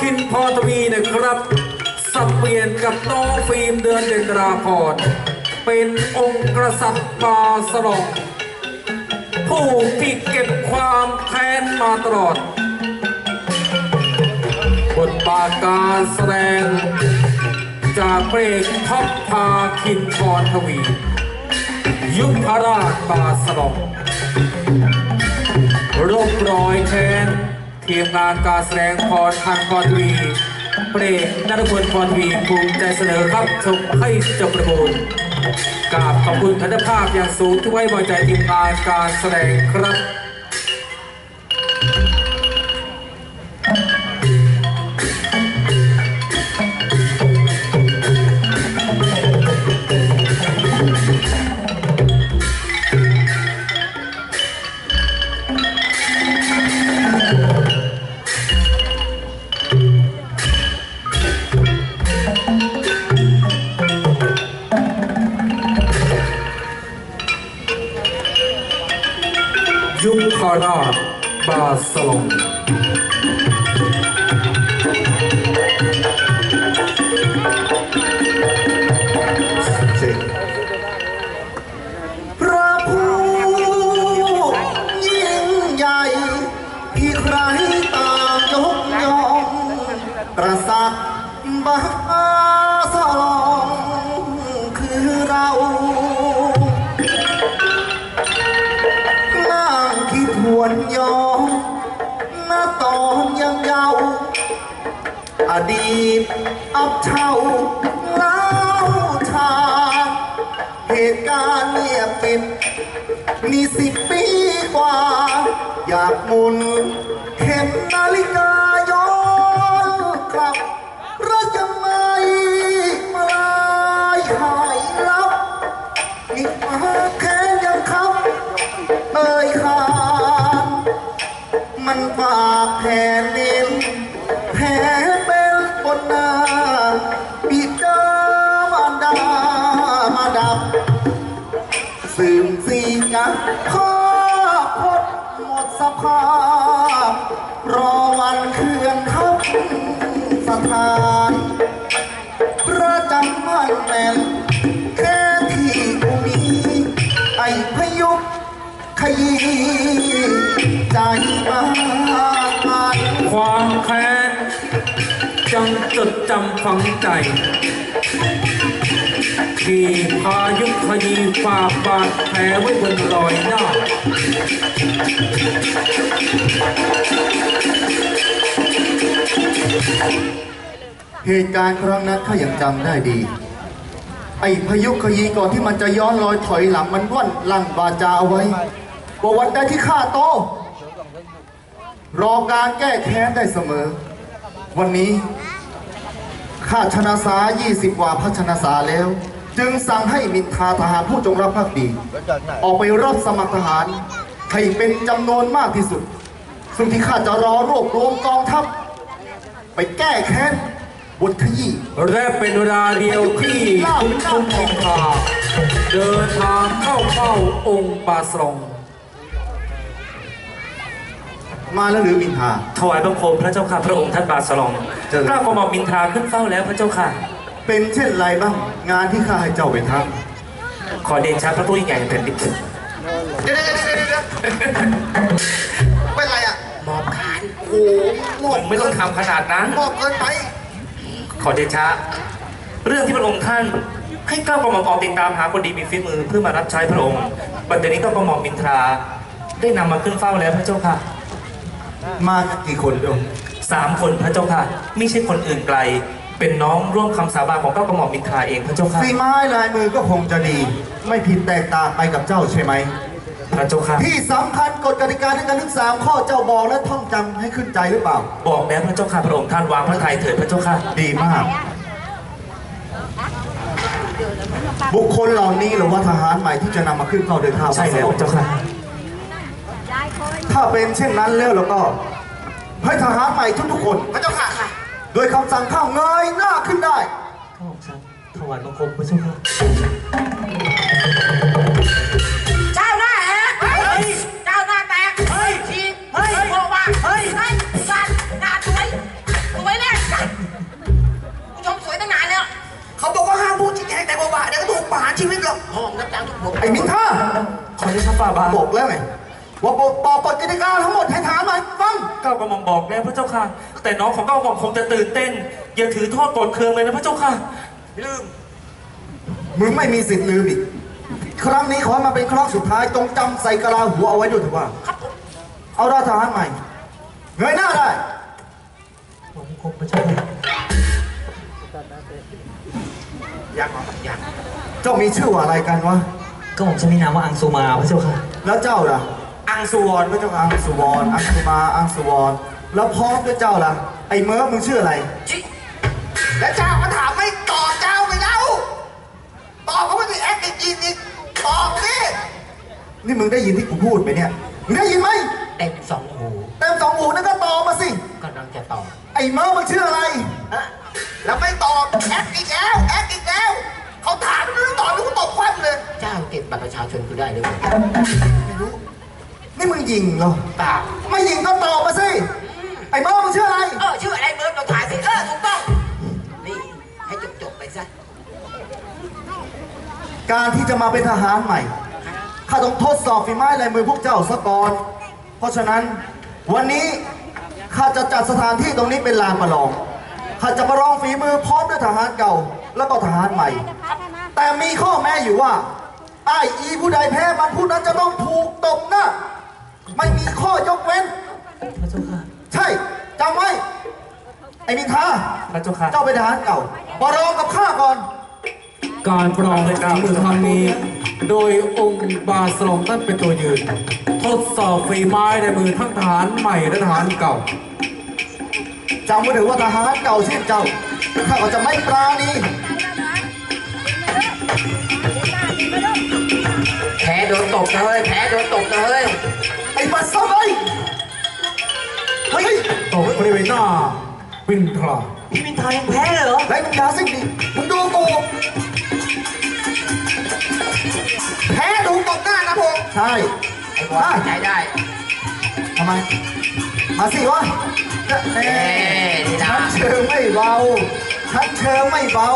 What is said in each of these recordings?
คินพรทวีนะครับสับเปลี่ยนกับน้องฟิล์มเดือนเดนราพรเป็นองค์กษัตริย์ปาสลองผู้ที่เก็บความแค้นมาตลอด บทบาทการแสดง จากเพลงท็อปพาคินพรทวี ยุพราชบาสลองรบรอยแค้น ทีมงานการแสดงพรทันพรทวีเปรตนัทพลพรทวีภูมิใจเสนอครับชมให้จบประมูลกราบขอบคุณทันภาพอย่างสูงที่ไว้วางใจทีมงานการแสดงครับ บา ดีตอับเฉาเล่าชาเหตุการณ์เงียบปิดนี่สิบปีกว่า อยากมุน ภาพ รอวันเคลื่อนทัพสถานประจำมันแน่นแค่ที่กูมีไอ้พยุกขยีใจมากันความแค้นจังจดจำฝังใจ ที่พายุขยีฝ่าบาดแผลไว้บนรอยหน้าเหตุการณ์ครั้งนั้นข้ายังจำได้ดี ไอ้พยุขยีก่อนที่มันจะย้อนรอยถอยหลังมันว่นลั่นวาจาเอาไว้ว่าวันใดที่ข้าโต รอการแก้แค้นได้เสมอ วันนี้ ข้าชนะสา20กว่าพัชนะสาแล้ว จึงสั่งให้มินทาทหารผู้จงรับภักดี ออกไปรับสมัครทหารให้เป็นจำนวนมากที่สุด ซึ่งที่ข้าจะรอรวบรวมกองทัพไปแก้แค้นบนขยี้และเป็นเวลาเดียวที่คุณชมอินทาเดินทางเข้าเฝ้าองค์ปาสลอง มาแล้วหรือมินทา ถวายบังคมพระเจ้าค่ะพระองค์ท่านบาสลองเจริญ กล้ากระหม่อมมินทราขึ้นเฝ้าแล้วพระเจ้าค่ะ เป็นเช่นไรบ้าง งานที่ข้าให้เจ้าไปทขอเดชะพระผู้ยิ่งใหญ่แห่งแผ่นดินำเดี๋ยวเดี๋ยวเดี๋ยวเดี๋ยวเป็นไรอะหมอบขานโอ้โหหมอบไม่ต้องทำขนาดนั้น หมอบเกินไป ขอเดชะ เรื่องที่พระองค์ท่าน ให้กล้ากระหม่อมออกติดตามหาคนดีมีฝีมือเพื่อมารับใช้พระองค์บัดเดี๋ยวนี้ก็กระหม่อมมินทราได้นำมาขึ้นเฝ้าแล้วพระเจ้าค่ะ มากี่คนโยมสามคนพระเจ้าค่ะ ไม่ใช่คนอื่นไกล เป็นน้องร่วมคำสาบานของเก้ากระหม่อมมินทราเองพระเจ้าค่ะ ฝีไม้ลายมือก็คงจะดี ไม่ผิดแตกต่างไปกับเจ้าใช่ไหม พระเจ้าค่ะ ที่สำคัญกฎกติกาในการทั้งสามข้อเจ้าบอกและท่องจำให้ขึ้นใจหรือเปล่า บอกแล้วพระเจ้าค่ะพระองค์ท่านวางพระทัยเถิดพระเจ้าค่ะ ดีมาก บุคคลเหล่านี้หรือว่าทหารใหม่ที่จะนำมาขึ้นเฝ้าเดินทางใช่แล้วพระเจ้าค่ะ ถ้าเป็นเช่นนั้นแล้วแล้วก็ ให้ทหารใหม่ทุกๆคน พระเจ้าค่ะ โดยคำสั่งข้าเงยหน้าขึ้นได้ ข้าพเจ้าถวายบังคมพระเจ้าค่ะเจ้าหน้าแฮะเจ้าหน้าแตกเฮ้ยทีเฮ้ยโควาเฮ้ยเฮ้ยสัตว์หน้าสวยสวยแน่สัตผู้ชมสวยตั้งนานแล้ว เขาบอกว่าห้ามพูดจริแห้งแต่โบบาเดี๋ยวก็ถูกประหารชีวิตหรอกห้องนับจังทุกคนไอ้มิงท่าขอได้ชับาบาบอกแล้วไง ว่าบอกบอกกฎกติกาทั้งหมดให้ฐานไหมฟังก้าวกระหม่อมบอกแล้วพระเจ้าค่ะ แต่น้องของก้าวกระหม่อมคงจะตื่นเต้น อย่าถือโทษโกรธเคืองเลยนะพระเจ้าค่ะ ลืม มึงไม่มีสิทธิ์ลืมอีก ครั้งนี้ขอให้มาเป็นครั้งสุดท้ายจงจำใส่กะลาหัวเอาไว้ด้วยเถอะว่า เอาราชทหารใหม่ เงยหน้าได้ ผมคงพระเจ้าค่ะอยากอยากเจ้ามีชื่อว่าอะไรกันวะก็ผมจะมีนามว่าอังสุมาพระเจ้าค่ะ แล้วเจ้าล่ะอั งสุวรพระเจ้าค่ะอังสุวรอังสุมาอังสุวรแล้วพร้อมด้วยเจ้าล่ะ ไอ้เมิร์ฟมึงชื่ออะไร แล้วเจ้าก็ถามไม่ตอบเจ้าไปแล้วตอบเขาไม่ได้แอคอีกอีกอีกตอบสินี่มึงได้ยินที่กูพูดไหมเนี่ย มึงได้ยินไหมเต็มสองหูเต็มสองหูนั่นก็ตอบมาสิ กำลังจะตอบไอ้เมิร์ฟมึงชื่ออะไรฮะแล้วไม่ตอบแอคอีกแล้วแอคอีกแล้วเขาถามไม่รู้ตอบไม่รู้ตอบคว่ำเลย เจ้าเก็บบัตรประชาชนกูได้หรือเปล่า นี่มึงยิงเหรอเปล่าไม่ยิงก็ตอบมาสิ ไอ้เมิร์ฟมึงชื่ออะไร เออชื่ออะไรเบิร์ดเราถ่ายสิเออถูกต้องนี่ให้จบจบๆไปซะการที่จะมาเป็นทหารใหม่ ข้าต้องทดสอบฝีไม้ลายมือพวกเจ้าซะก่อน เพราะฉะนั้นวันนี้ข้าจะจัดสถานที่ตรงนี้เป็นลานประลอง ข้าจะประลองฝีมือพร้อมด้วยทหารเก่า แล้วก็ทหารใหม่ แต่มีข้อแม้อยู่ว่าไอ้ายอีผู้ใดแพ้มันผู้นั้นจะต้องถูกตบหน้า ไม่มีข้อยกเว้น พระเจ้าค่ะ ใช่จำไว้ ไอ้มินทาพระเจ้าค่ะ เจ้าเป็นทหารเก่าประลองกับข้าก่อน การประลองฝีมือครั้งนี้ โดยองค์บาสลองท่านเป็นตัวยืน ทดสอบฝีไม้ในมือทั้งทหารใหม่และทหารเก่า จำไว้เถอะว่าทหารเก่าเช่นเจ้าข้าก็จะไม่ปราณี แพ้โดนตบเลยแพ้โดนตบเลยไอ้บัตรซ้ำไอ้เฮ้ยตกบริเวณหน้าวินทราพี่มินทายังแพ้เลยเหรอไอ้มึงอยาสิ่งดิมึงดูกูแพ้ดูตบหน้านะพงษ์ใช่ไอ้บอลใจได้ทำไมมาสิวะเน่เอ๊ะดีนะฉันเชิงไม่เบาฉันเชิงไม่เบา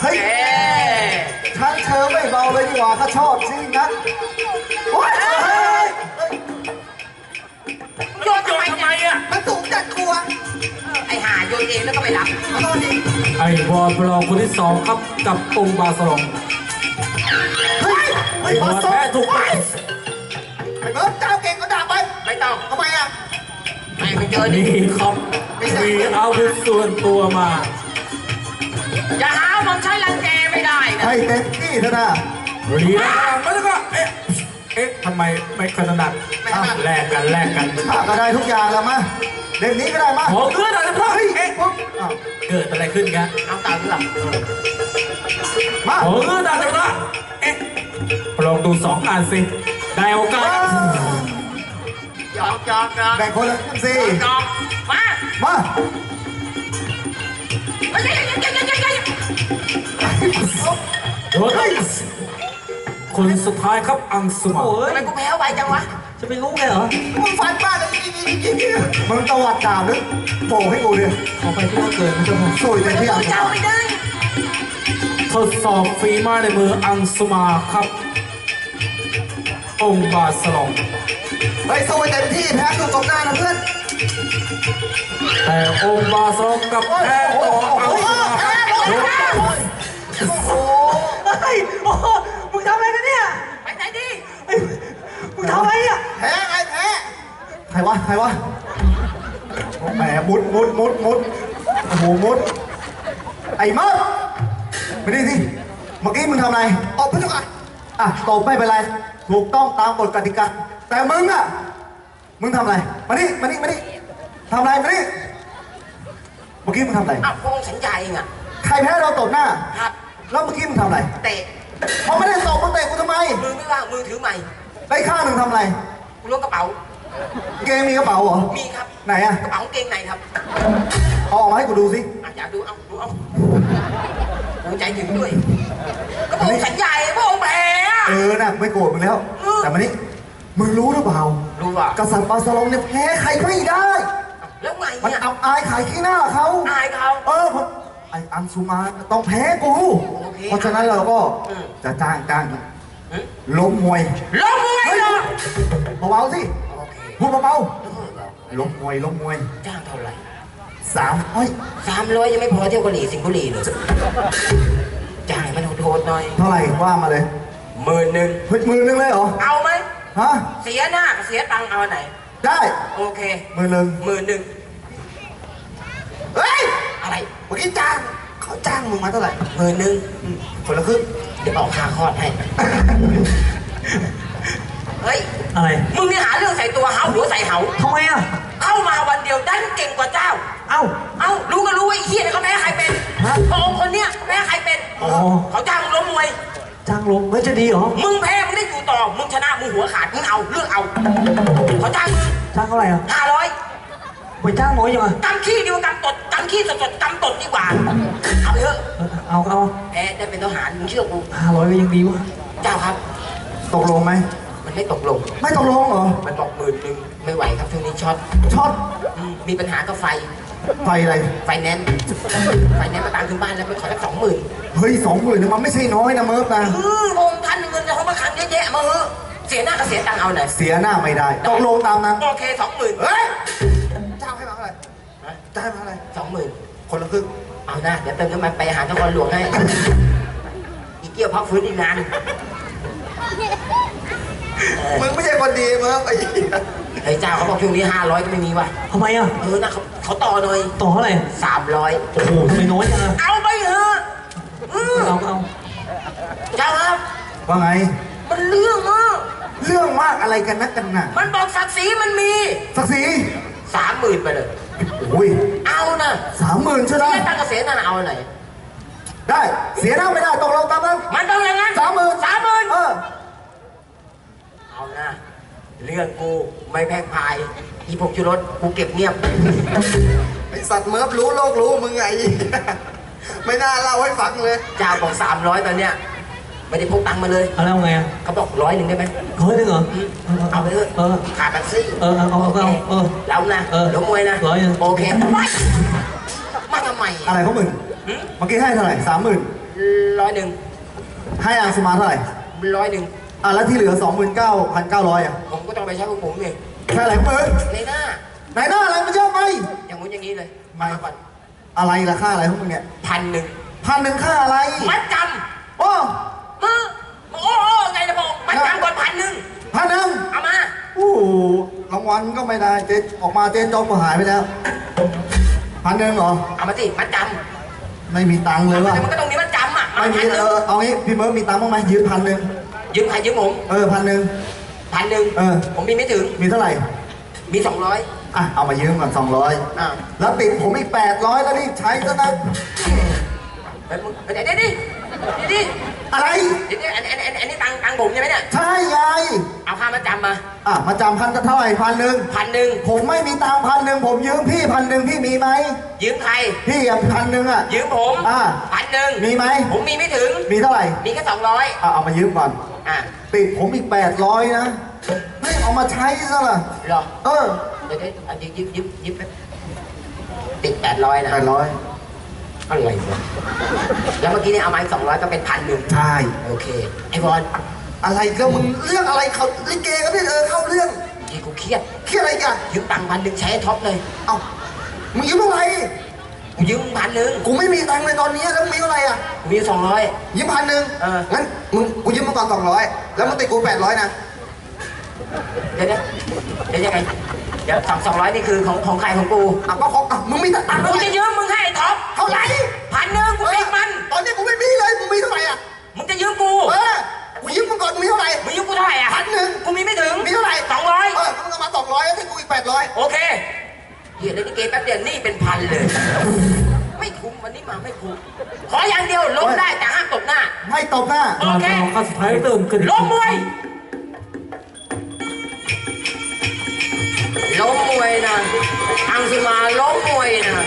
เฮ้ยเอ๊ะฉันเชิงไม่เบาเลยดีกว่าข้าชอบจริงนะโอ๊ยเฮ้ยเฮ้ยโยนทำไมทำไมอะมันสูงจัดกลัว ไอ้ห่าโยนเองแล้วก็ไม่รับขอโทษทีไอ้บอลประลองคนที่สองครับกับองค์บาสลองเฮ้ยเฮ้ยบอมาลซ้อแพ้ถูกไปไอ้เบิร์ดเจ้าเก่งก็ด่าไปไม่ต้องทำไมอะไม่ไปเจอดินี่ครับมีอาวุธส่วนตัวมา อย่าหาว่าผมใช้รังแกไม่ได้นะให้เต็มที่เถอะนะเรียนมาแล้วก็เอ๊ะเอ๊ะทำไมไม่ขนาดแลกกันแลกกันข้าก็ได้ทุกอย่างแล้วมาเล่มนี้ก็ได้มาขอเพื่อนหน่อยนะพ่อเฮ้ยเอ๊ะปุ๊บอ้าวเกิดอะไรขึ้นกันเอาตามเรื่องมาขอเพื่อนหน่อยนะเอ๊ะลองดูสองอันสิได้โอกาสยอกยอกยอกแบ่งคนละครึ่งสิยอกมามา โดนคนสุดท้ายครับอังสุมาโอ้ยทำไมกูแพ้ไวจังวะ จะไปรู้ไงเหรอ มึงฟันบ้านเลยมึงตวัดดาวนึกโผล่ให้กูดิขอไปที่ว่าเกินพระเจ้าค่ะสวยเต็มที่อะเจ้าไม่ได้ ทดสอบฝีไม้ในมืออังสุมาครับ องค์บาสลอง ไปสวยเต็มที่แพ้ถูกตบหน้านะเพื่อนแต่องค์บาสลองกับแพ้ต่ออังสุมาครับโดนต่อย เฮ้ยโอ้โหมึงทำอะไรกันเนี่ยไปไหนดิเฮ้ยมึงทำอะไรเนี่ยแพ้ไงแพ้ใครวะใครวะแหมมุดมุดมุดมุดโอ้โหมุด ไอ้เมิร์ไม่ได้สิเมื่อกี้มึงทำอะไรตบพระเจ้าค่ะอะตบไม่เป็นไร ถูกต้องตามกฎกติกาแต่มึงอะ มึงทำอะไร มานี่มานี่มานี่ทำอะไรมานี่เมื่อกี้มึงทำอะไรอ้าวพงษ์สัญญาเองอะใครแพ้เราตบหน้า ครับ แล้วเมื่อกี้มึงทำอะไรเตะพอไม่ได้ตบมึงเตะกูทำไม มือไม่ว่างมือถือใหม่ได้ข้างหนึ่งทำอะไรกูล้วงกระเป๋า เกงมีกระเป๋าเหรอ มีครับไหนอะกระเป๋ากางเกงในครับเอาออกมาให้กูดูสิ อะอยากดูเอาดูเอากูใจถึงด้วยก็พงษ์สัญญาไอ้พงษ์แพ้อะเออน่ะไม่โกรธมึงแล้ว แต่มานี่มึงรู้หรือเปล่ารู้ว่ะกษัตริย์บาสลองเนี่ยแพ้ใครไม่ได้ แล้วไงมันเนี่ยอับอายขายขี้หน้าเขาอายเขา เออผม ไออันซูมาต้องแพ้กู โอเค เพราะฉะนั้นเราก็อืมจะจ้างจ้างล้มมวยลงมวยเหรอเบาๆสิโอเคพูดเบาเออๆล้มมวยล้มมวยจ้างเท่าไหร่สามเฮ้ยสามร้อยยังไม่พอเที่ยวเกาหลีสิงห์บุรีเลยจ่ายมันโหดๆหน่อยเท่าไหร่ว่ามาเลยหมื่นหนึ่งเฮ้ยมือนึงเลยเหรอเอาไหมฮะเสียหน้ากับเสียตังค์เอาอันไหน ได้ โอเคมือนึงหมื่นหนึ่งเฮ้ยอะไร เมื่อกี้จ้างเขาจ้างมึงมาเท่าไหร่หมื่นหนึ่งคนละครึ่งเดี๋ยวออกค่าคลอดให้ เฮ้ย อะไรมึงนี่หาเรื่องใส่ตัวเฮาหัวใส่เฮาทำไมอะ เข้ามาวันเดียวดันเก่งกว่าเจ้า เอ้า เอ้ารู้ก็รู้ว่าไอ้เฮียเนี่ยเขาแพ้ใครเป็นฮะพระองค์คนเนี้ยแพ้ใครเป็นอ๋อ เขาจ้างมึงล้มมวย จ้างลงไม่จะดีเหรอ มึงแพ้มึงได้อยู่ต่อ มึงชนะมึงหัวขาดมึงเอาเลือกเอา เขาจ้างมึงจ้างเท่าไหร่อะห้าร้อย ไปจ้างน้อยยังไงกำขี้ดีกว่ากำตดกำขี้สดๆกำตดดีกว่าเอาไปเถอะเออเอาเอาแพ้ได้เป็นทหารมึงเชื่อกูห้าร้อยก็ยังดีวะเจ้าครับ ตกลงไหมมันไม่ตกลง ไม่ตกลงเหรอ มันบอกหมื่นหนึ่งไม่ไหวครับช่วงนี้ช็อตช็อตอืมมีปัญหากับไฟ ไฟอะไร ไฟแนนซ์ไฟแนนซ์มาตามถึงบ้านแล้วไปขอสักสองหมื่นเฮ้ยสองหมื่นมันไม่ใช่น้อยนะเมิร์ฟนะอืมวงท่านเงินจะเขามาคันเยอะแยะมาเออเสียหน้าก็เสียตังค์เอาหน่อยเสียหน้าไม่ได้ ตกลงตามนั้น โอเคสองหมื่นเฮ้ย จ้างให้มาเท่าไหร่สองหมื่นคนละครึ่งเอาหน้าเดี๋ยวเติมน้ำมันไปหานครหลวงให้ อีเกี้ยวพักฟื้นอีกนานเออมึงไม่ใช่คนดีเมิร์ฟไอ้เหี้ยไอ้เจ้าเขาบอกช่วงนี้ห้าร้อยก็ไม่มีว่ะทำไมอะ เออนะเขาเขาต่อหน่อยต่อเท่าไหร่สามร้อยโอ้โหทำไมน้อยจังอะเอาไปเถอะอืมเอาเอาเจ้าครับ ว่าไง มันเรื่องมากเรื่องมากอะไรกันนักกันหนามันบอกศักดิ์ศรีมันมีสักสีสามหมื่นไปเลยโอ้ยเอานะสามหมื่นใช่ไหมเสียตังค์กับเสียหน้าเอาไหนได้ เสียหน้าไม่ได้ตกลงตามนั้นมันต้องอย่างนั้นสามหมื่นสามหมื่นเออเอานะเรื่องกูไม่แพร่พายอีพวกชุรสกูเก็บเงียบไอสัตว์เมิร์ฟรู้โลกรู้มึงไง ไม่น่าเล่าให้ฟังเลยเจ้าบอกสามร้อยตอนเนี้ย ไม่ได้พกตังค์มาเลยเอาแล้วไงอะเขาบอกร้อยหนึ่งได้ไหมร้อยหนึ่งเหรอ เอาไปเถอะเออ ขาดแท็กซี่เออเอาเอาเอาเอาเออแล้วนะเออล้มมวยนะร้อยหนึ่งโอเคไม่มาทำไมอะไรของมึงหึเมื่อกี้ให้เท่าไหร่สามหมื่นร้อยหนึ่งให้อาสุมาเท่าไหร่ร้อยหนึ่งอะแล้วที่เหลือสองหมื่นเก้าพันเก้าร้อยอะผมก็ต้องไปใช้ของผมนี่แค่อะไรของมึงในหน้าไหนหน้าอะไรมันเยอะไปอย่างงู้นอย่างนี้เลยไม่มาก่อนอะไรราคาอะไรของมึงเนี่ยพันหนึ่งพันหนึ่งค่าอะไรมัดจโอ้ำมือโอ้โหไงนะบอกมัดจำก่อนพันหนึ่งพันหนึ่งเอามาโอ้โหรางวัลก็ไม่ได้เจ๊ออกมาเจ๊จองก็หายไปแล้วพันหนึ่งเหรอ เอามาสิมัดจไม่มีตังค์ำเลยว่ะแต่มันก็ต้องมีมัดจำอะมาไม่มีพันหเอนึ่งอเอางี้พี่เมิร์ฟมีตังค์บ้างไหมยืมพันหนึ่งยืมใครยืมผมเออพันหนึ่งพันหนึ่งเออผมมีไม่ถึงมีเท่าไหร่มีสองร้อยอะเอามายืมก่อนสองร้อยอ่าแล้วติดผมอีกแปดร้อยแล้วนี่ใช้ซะนะเฮ้ยมึงเดี๋ยวเดี๋ ยวดิเดี๋ยวดิอะไรเดี๋ยวดิอันอันอันอันนี้ตังค์ตังค์ผมใช่ไหมเนี่ย ใช่ไงเอาค่ามาจำมาอะมาจำพันเท่าไหร่พันหนึ่งพันหนึ่งผมไม่มีตังค์พันหนึ่งผมยืมพี่พันหนึ่งพี่มีไหมยืมใคร พี่อะพันหนึ่งอะ ยืมผมอ่าพันหนึ่งมีไหมผมมีไม่ถึง มีเท่าไหร่มีแค่สองร้อยอะเอามายืมก่อนอะติดผมอีกแปดร้อยนะไม่เอามาใช้ซะล่ะเหรอเออเดี๋ยวเดี๋ยวเอายืมยืมยืมยืมไปติดแปดร้อยนะแปดร้อย อะไรวะแล้วเมื่อกี้เนี่ยเอามาอีกสองร้อยก็เป็นพันหนึ่งใช่โอเค ไอ้บอลอะไรก็มึงเรื่องอะไรเขาลิเกก็ไม่เออเข้าเรื่องที่กูเครียดเครียดอะไรกันยืมตังค์พันหนึ่งใช้ให้ท็อปเลย เอ้ามึงยืมเท่าไหร่กูยืมพันหนึ่งกูไม่มีตังค์เลยตอนนี้แล้วมึงมีเท่าไหร่อะกูมีสองร้อยยืมพันหนึ่งเอองั้นมึงกูยืมมาก่อนสองร้อยแล้วมึงติดกูแปดร้อยนะเดี๋ยวเดี๋ยวเดี๋ยวยังไงเดี๋ยวสองสองร้อยนี่คือของของใครของกูอะก็ของอะมึงมีแต่ตังค์กูเท่าไหร่จะยืมมึงให้ไอ้ท็อปเท่าไหร่พันหนึ่งกูติดมัน ตอนนี้กูไม่มีเลยมึงมีเท่าไหร่อะมึงจะยืมกูเออกูยืมมึงก่อนมึงมีเท่าไหร่มึงยืมกูเท่าไหร่อะพันหนึ่งกูมีไม่ถึงมีเท่าไหร่สองร้อยเออมึงเอามาสองร้อยแล้วให้กูอีกแปดร้อยโอเคเฮียเล่นลิเกแป๊บเดียวนี่เป็นพันเลย ไม่คุ้มวันนี้มาไม่คุ้มขออย่างเดียวล้มได้แต่ห้ามตบหน้า ไม่ตบหน้าโอเคข้าสุดท้ายเติมขึ้นล้มมวย ล้มมวยนะอังสิมาล้มมวยนะ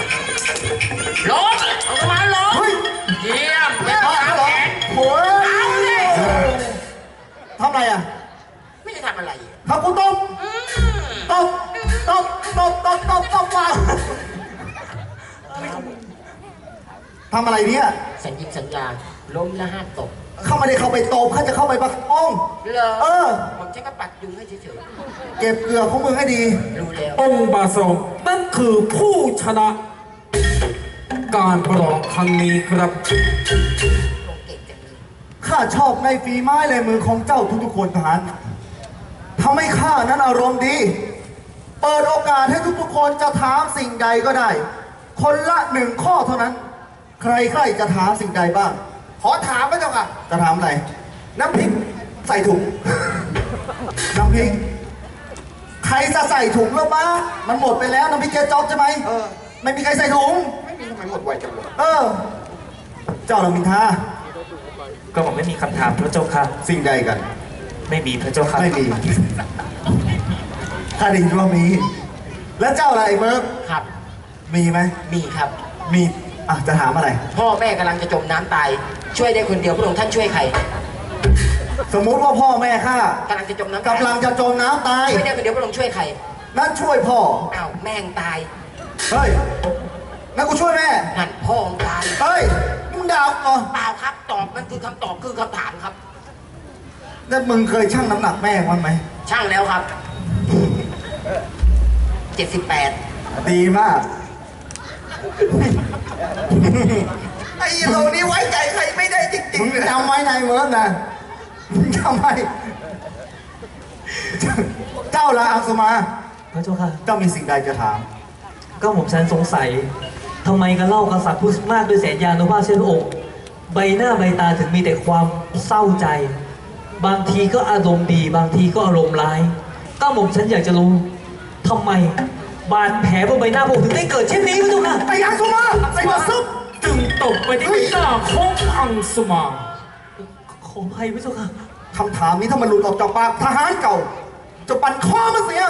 ล้มอังสิมาล้มเฮ้ยเยี่ยมเยี่ยมเอาสามเหรอแขนโอ้ยเอาเลยทำอะไรอะ ไม่ได้ทำอะไรทำกูตบอืมตบตบตบตบตบตบว่ะทำอะไรเนี่ยสัญญิงสัญญาล้มแล้วห้ามตกเขาไม่ได้เข้าไปตบเขาจะเข้าไปประคองเหรอเออ ผมใช้กระปัดยุงให้เฉยเก็บเกลือของมึงให้ดี ๆรู้แล้ว องค์บาสงนั่นคือผู้ชนะ การประลองครั้งนี้ครับลงเก่งจังเลยข้าชอบในฝีไม้ลายมือของเจ้าทุกๆคนทหารทำให้ข้านั้นอารมณ์ดี เปิดโอกาสให้ทุกๆคนจะถามสิ่งใดก็ได้ คนละหนึ่งข้อเท่านั้น ใครๆจะถามสิ่งใดบ้าง ขอถามพระเจ้าค่ะ จะถามอะไร น้ำพริกใส่ถุงน้ำ พริก ใครจะใส่ถุงแล้วบ้ามันหมดไปแล้วน้ำพริกเจ๊จ๊อบใช่ไหมเออ ไม่มีใครใส่ถุง ไม่มีทำไมหมดไวจังวะเออ เจ้าลามินทาก็บอกไม่มีคำถามพระเจ้าค่ะ สิ่งใดกัน ไม่มีพระเจ้าค่ะไม่มีข้าไดยินว่ามี แล้วเจ้าอะไรเมิร์ฟครับ มีไหม มีครับ มีอะจะถามอะไร พ่อแม่กำลังจะจมน้ำตาย ช่วยได้คนเดียวพระองค์ท่านช่วยใคร สมมุติว่าพ่อแม่ข้ากำลังจะจมน้ำตายกำลังจะจมน้ำตาย ช่วยได้คนเดียวพระองค์ช่วยใครนั่นช่วยพ่อ อ้าวแม่งตายเฮ้ย นั่นกูช่วยแม่ นั่นพ่อมึงตาย เฮ้ย มึงด่ากูเหรอเปล่าครับตอบมันคือคำตอบคือคำถามครับ นั่นมึงเคยชั่งน้ำหนักแม่มั้างไหม ช่างแล้วครับเจ็ดสิบแปดดีมาก ไอ้เรานี่ไว้ใจใครไม่ได้จริมึงจำไว้นายเมิร์ฟนะ มึงจำไว้เจ้าละอังสุมา พระเจ้าค่ะ เจ้ามีสิ่งใดจะถาม ก็ผมฉันสงสัยทำไมกันเล่ากษัตริย์ผู้มากด้วยแสนยานุภาพเช่นพระองค์ใบหน้าใบตาถึงมีแต่ความเศร้าใจ บางทีก็อารมณ์ดี บางทีก็อารมณ์ร้าย ก็ผมฉันอยากจะรู้ทำไม บาดแผลบนใบหน้าพระองค์ถึงได้เกิดเช่นนี้พระเจ้าค่ะไอ้อังสุมาไอ้มาซึบจึงตกไปที่ใบหน้าของอังสมา ขออภัยพระเจ้าค่ะ คำถามนี้ถ้ามันหลุดออกจากปากทหารเก่า จะปั่นคอมันเสีย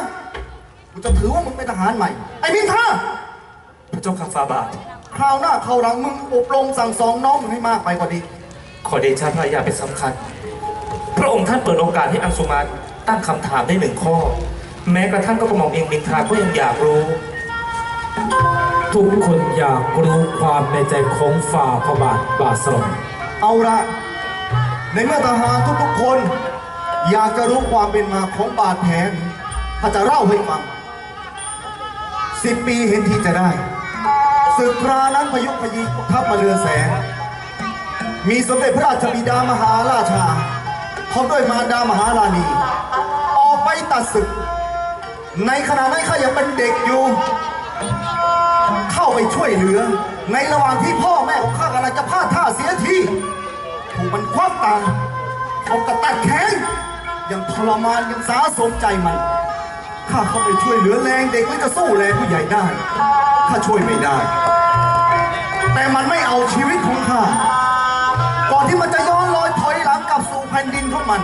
กูจะถือว่ามึงเป็นทหารใหม่ ไอ้มินท่าพระเจ้าค่ะฟาบาทคราวหน้าคราวหลังมึงอบรมสั่งสอนน้องมึงให้มากไปกว่านี้ ขอเดชะพระยาเป็นสำคัญ พระองค์ท่านเปิดโอกาสให้อังสุมาตั้งคำถามได้หนึ่งข้อ แม้กระทั่งก็กระหม่อมเองบินทราก็ยังอยากรู้ ทุกคนอยากรู้ความในใจของฝ่าพระบาทบาสลองเอาละ ในเมื่อทหารทุกๆคน อยากจะรู้ความเป็นมาของบาดแผลถ้าจะเล่าให้ฟังสิบปีเห็นที่จะได้ศึกครานั้นพยุพยีทัพมาเรือแสง มีสมเด็จพระราชบิดามหาราชาพร้อมด้วยมารดามหาราณีออกไปตัดศึก ในขณะนั้นข้ายังเป็นเด็กอยู่ เข้าไปช่วยเหลือ ในระหว่างที่พ่อแม่ของข้ากำลังจะพลาดท่าเสียที มันควักตังเอากระตัดแขนยังทรมานยังสาสมใจมัน ข้าเข้าไปช่วยเหลือแรงเด็กไม่จะสู้แรงผู้ใหญ่ได้ ข้าช่วยไม่ได้ แต่มันไม่เอาชีวิตของข้า ก่อนที่มันจะย้อนรอยถอยหลังกลับสู่แผ่นดินของมัน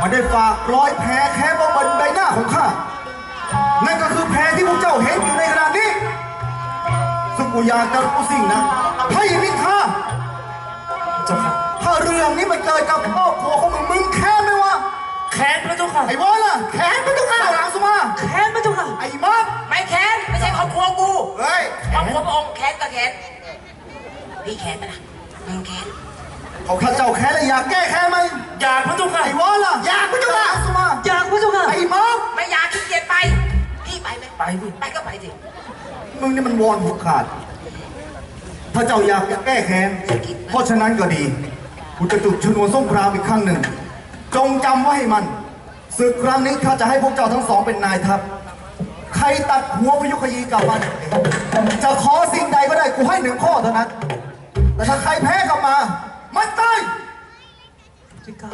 มันได้ฝากรอยแผลแค้นบนใบหน้าของข้า นั่นก็คือแผลที่พวกเจ้าเห็นอยู่ในขณะนี้ ซึ่งกูอยากจะรู้สิ่งนะ ให้มินทา เจ้าค่ะ ถ้าเรื่องนี้มันเกิดกับครอบครัวของมึงมึงแค้นไหมวะแค้นพระเจ้าค่ะ ไอ้บอลล่ะแค้นพระเจ้าค่ะหลังสมาแค้นพระเจ้าค่ะ ไอ้มาบไม่แค้นไม่ใช่ครอบครัวกูเฮ้ยครอบครัวพระองค์แค้นก็แค้นพี่แค้นปะนะมึงแค้นเขาข้าเจ้าแค้นแล้วอยากแก้แค้นไหมอยากพระเจ้าค่ะไอ้บอลล่ะอยากพระเจ้าค่ะหลังสมาอยากพระเจ้าค่ะไอ้มาบไม่อยากขี้เกียจไปพี่ไปไหมไปดิไปก็ไปสิมึงนี่มันวอนหัวขาด ถ้าเจ้าอยากจะแก้แค้น เพราะฉะนั้นก็ดีกูจะจุดชนวนสงครามอีกครั้งหนึ่ง จงจำไว้ให้มันศึกครั้งนี้ข้าจะให้พวกเจ้าทั้งสองเป็นนายทัพ ใครตัดหัวพยุคยีกลับบ้านจะขอสิ่งใดก็ได้กูให้หนึ่งข้อเท่านั้น แต่ถ้าใครแพ้กลับมา มันตาย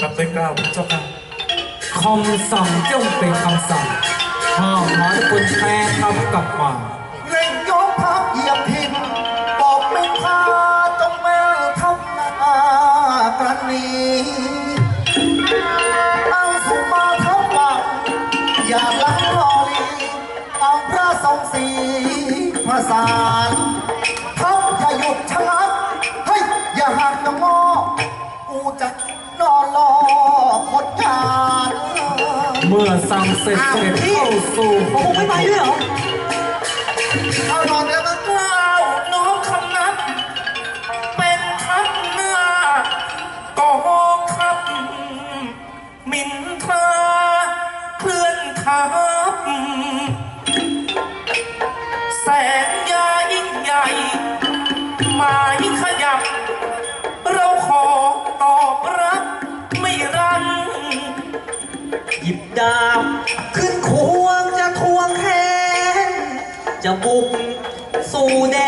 รับด้วยเกล้าวพระเจ้าค่ะคำสั่งย่อมเป็นคำสั่งห้ามหาทุกคนแพ้ทับกลับมา ระทรงสีพระสารทัพอย่าหยุดชะงักเฮ้ยอย่าหักจะงอกูจะนอนรอคนจานเมื่อสั่งเสร็จเสด็จเข้าสู่ ผมไม่ไปด้วยเหรอ เอานอนเดี๋ย ดาบ ขึ้นควงจะควงแขนจะบุกสู่แดน